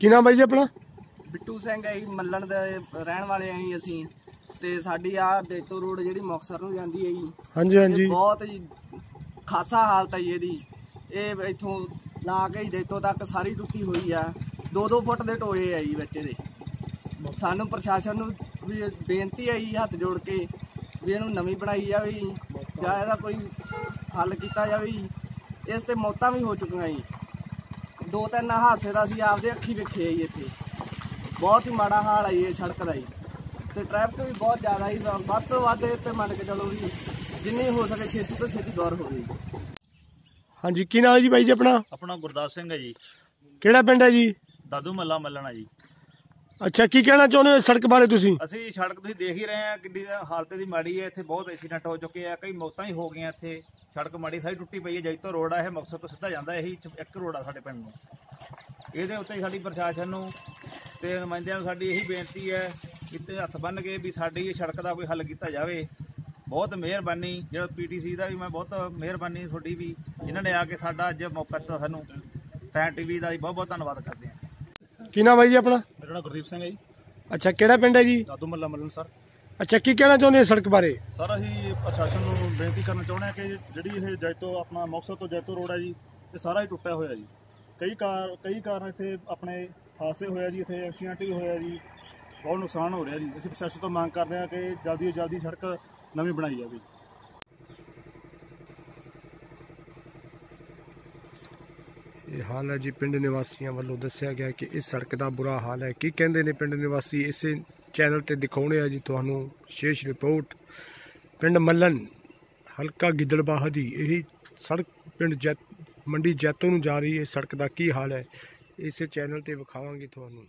ਕੀ ਨਾਮ ਬਾਈ ਜੀ ਆਪਣਾ? ਬਿੱਟੂ ਸਿੰਘ ਹੈ ਜੀ ਮੱਲਣ ਦੇ ਰਹਿਣ ਵਾਲੇ ਆਂ ਜੀ ਅਸੀਂ। ਤੇ ਸਾਡੀ ਆ ਡੇਟੋ ਰੋਡ ਜਿਹੜੀ ਮੁਕਤਸਰ ਨੂੰ ਜਾਂਦੀ ਹੈ ਜੀ। ਹਾਂਜੀ ਇਹ ਹਾਂਜੀ। ਬਹੁਤ ਜੀ ਖਾਸਾ ਹਾਲਤ ਹੈ ਜੀ ਇਹਦੀ। ਇਹ ਇੱਥੋਂ ਲਾ ਕੇ ਹੀ ਡੇਟੋ ਤੱਕ ਸਾਰੀ ਟੁੱਟੀ ਹੋਈ ਆ। 2-2 ਫੁੱਟ ਦੇ ਟੋਏ ਆ ਜੀ ਵਿੱਚ ਇਹਦੇ। ਸਾਨੂੰ ਪ੍ਰਸ਼ਾਸਨ ਨੂੰ ਵੀ ਇਹ ਬੇਨਤੀ ਹੈ ਜੀ ਹੱਥ ਜੋੜ ਕੇ ਵੀ ਇਹਨੂੰ ਨਵੀਂ ਬਣਾਈ ਜਾਵੇ ਜੀ। ਜਾਂ ਇਹਦਾ ਕੋਈ ਹੱਲ ਕੀਤਾ ਜਾਵੇ ਜੀ। ਇਸ ਤੇ ਮੌਤਾਂ ਵੀ ਹੋ ਚੁੱਕੀਆਂ ਜੀ। ਦੋ ਤਿੰਨ ਹਾਦਸੇ ਦਾ ਅਸੀਂ ਆਪਦੇ ਅੱਖੀ ਵੇਖੇ ਆ ਜੀ ਇੱਥੇ। ਬਹੁਤ ਹੀ ਮਾੜਾ ਹਾਲ ਹੈ ਜੀ ਇਹ ਸੜਕ ਦਾ ਜੀ। ਤੇ ਟ੍ਰੈਫਿਕ ਵੀ ਬਹੁਤ ਜ਼ਿਆਦਾ ਹੀ ਵੱਧ ਤੋਂ ਵੱਧ ਇਹ ਤੇ ਮੰਨ ਕੇ ਚਲੋ ਵੀ ਜਿੰਨੀ ਹੋ ਸਕੇ ਛੇਤੀ ਤੋਂ ਛੇਤੀ ਦੌਰ ਹੋਵੇ ਜੀ ਹਾਂਜੀ ਕੀ ਨਾਮ ਹੈ ਜੀ ਬਾਈ ਜੀ ਆਪਣਾ? ਆਪਣਾ ਗੁਰਦਾਸ ਸਿੰਘ ਹੈ ਜੀ। ਕਿਹੜਾ ਪਿੰਡ ਹੈ ਜੀ? ਦਾਦੂ ਮੱਲਾ ਮੱਲਣਾ ਜੀ। ਅੱਛਾ ਕੀ ਕਹਿਣਾ ਚਾਹੁੰਦੇ ਹੋ ਇਸ ਸੜਕ ਬਾਰੇ ਤੁਸੀਂ? ਅਸੀਂ ਸੜਕ ਤੁਸੀਂ ਦੇਖ ਹੀ ਰਹੇ ਆ ਕਿੰਨੀ ਹਾਲਤ ਦੀ ਮਾੜੀ ਹੈ ਇੱਥੇ ਬਹੁਤ ਐਕਸੀਡੈਂਟ ਹੋ ਚੁੱਕੇ ਆ ਕਈ ਮੌਤਾਂ ਹੀ ਹੋ ਗਈਆਂ ਇੱਥੇ। ਸੜਕ ਮਾੜੀ ਸਾਰੀ ਟੁੱਟੀ ਪਈ ਹੈ ਜੈਤੋ ਰੋਡ ਆ ਇਹ ਮਕਸਦ ਤੋਂ ਸਿੱਧਾ ਜਾਂਦਾ ਇਹੀ ਇੱਕ ਰੋਡ ਆ ਸਾਡੇ ਪਿੰਡ ਨੂੰ। ਇਹਦੇ ਉੱਤੇ ਸਾਡੀ ਪ੍ਰਸ਼ਾਸਨ ਨੂੰ ਤੇ ਨੁਮਾਇੰਦਿਆਂ ਨੂੰ ਸਾਡੀ ਇਹੀ ਬੇਨਤੀ ਹੈ ਕਿ ਤੇ ਹੱਥ ਬੰਨ ਕੇ ਵੀ ਸਾਡੀ ਇਹ ਸੜਕ ਦਾ ਕੋਈ ਹੱਲ ਕੀਤਾ ਜਾਵੇ। ਬਹੁਤ ਮਿਹਰਬਾਨੀ ਜਿਹੜਾ ਪੀਟੀਸੀ ਦਾ ਵੀ ਮੈਂ ਬਹੁਤ ਮਿਹਰਬਾਨੀ ਤੁਹਾਡੀ ਵੀ ਜਿਨ੍ਹਾਂ ਨੇ ਆ ਕੇ ਸਾਡਾ ਅੱਜ ਮੌਕਾ ਦਿੱਤਾ ਸਾਨੂੰ। ਟੈਨ ਟੀਵੀ ਦਾ ਵੀ ਬਹੁਤ ਬਹੁਤ ਧੰਨਵਾਦ ਕਰਦੇ ਹਾਂ। ਕੀ ਨਾਮ ਹੈ ਜੀ ਆਪਣਾ? ਮੇਰਾ ਨਾਮ ਗੁਰਦੀਪ ਸਿੰਘ ਹੈ ਜੀ। ਅੱਛਾ ਕਿਹੜਾ ਪਿੰਡ ਹੈ ਜੀ? ਦਾਦੂ ਮੱਲਾ ਮੱਲਣ ਸਰ। ਅੱਛਾ ਕੀ ਕਹਿਣਾ ਚਾਹੁੰਦੇ ਸੜਕ ਬਾਰੇ? ਸਰ ਅਸੀਂ ਪ੍ਰਸ਼ਾਸਨ ਨੂੰ ਬੇਨਤੀ ਕਰਨਾ ਚਾਹੁੰਦੇ ਹਾਂ ਕਿ ਜਿਹੜੀ ਇਹ ਜੈਤੋ ਆਪਣਾ ਮੁਕਤਸਰ ਤੋਂ ਜੈਤੋ ਰੋਡ ਹੈ ਜੀ ਇਹ ਸਾਰਾ ਹੀ ਟੁੱਟਿਆ ਹੋਇਆ ਜੀ। ਕਈ ਕਾਰ ਕਈ ਕਾਰਨ ਇੱਥੇ ਆਪਣੇ ਹਾਦਸੇ ਹੋਇਆ ਜੀ ਇੱਥੇ ਐਕਸੀਡੈਂਟ ਵੀ ਹੋਇਆ ਜੀ ਬਹੁਤ ਨੁਕਸਾਨ ਹੋ ਰਿਹਾ ਜੀ। ਅਸੀਂ ਪ੍ਰਸ਼ਾਸਨ ਤੋਂ ਮੰਗ ਕਰਦੇ ਹਾਂ ਕਿ ਜਲਦੀ ਤੋਂ ਜਲਦੀ ਸੜਕ ਨਵੀਂ ਬਣਾਈ ਜਾਵੇ। ਇਹ ਹਾਲ ਹੈ ਜੀ ਪਿੰਡ ਨਿਵਾਸੀਆਂ ਵੱਲੋਂ ਦੱਸਿਆ ਗਿਆ ਕਿ ਇਸ ਸੜਕ ਦਾ ਬੁਰਾ ਹਾਲ ਹੈ। ਕੀ ਕਹਿੰਦੇ ਨੇ ਪਿੰਡ ਨਿਵਾਸੀ? ਇਸੇ ਚੈਨਲ ਤੇ ਦਿਖਾਉਣੇ ਆ ਜੀ ਤੁਹਾਨੂੰ ਵਿਸ਼ੇਸ਼ ਰਿਪੋਰਟ ਪਿੰਡ ਮੱਲਨ, ਹਲਕਾ ਗਿੱਦੜਬਾਹਾ ਦੀ ਇਹੀ ਸੜਕ ਪਿੰਡ ਜੈਤ ਮੰਡੀ ਜੈਤੋ ਨੂੰ ਜਾ ਰਹੀ ਹੈ ਸੜਕ ਦਾ ਕੀ ਹਾਲ ਹੈ, ਇਸੇ ਚੈਨਲ ਤੇ ਵਿਖਾਵਾਂਗੇ ਤੁਹਾਨੂੰ।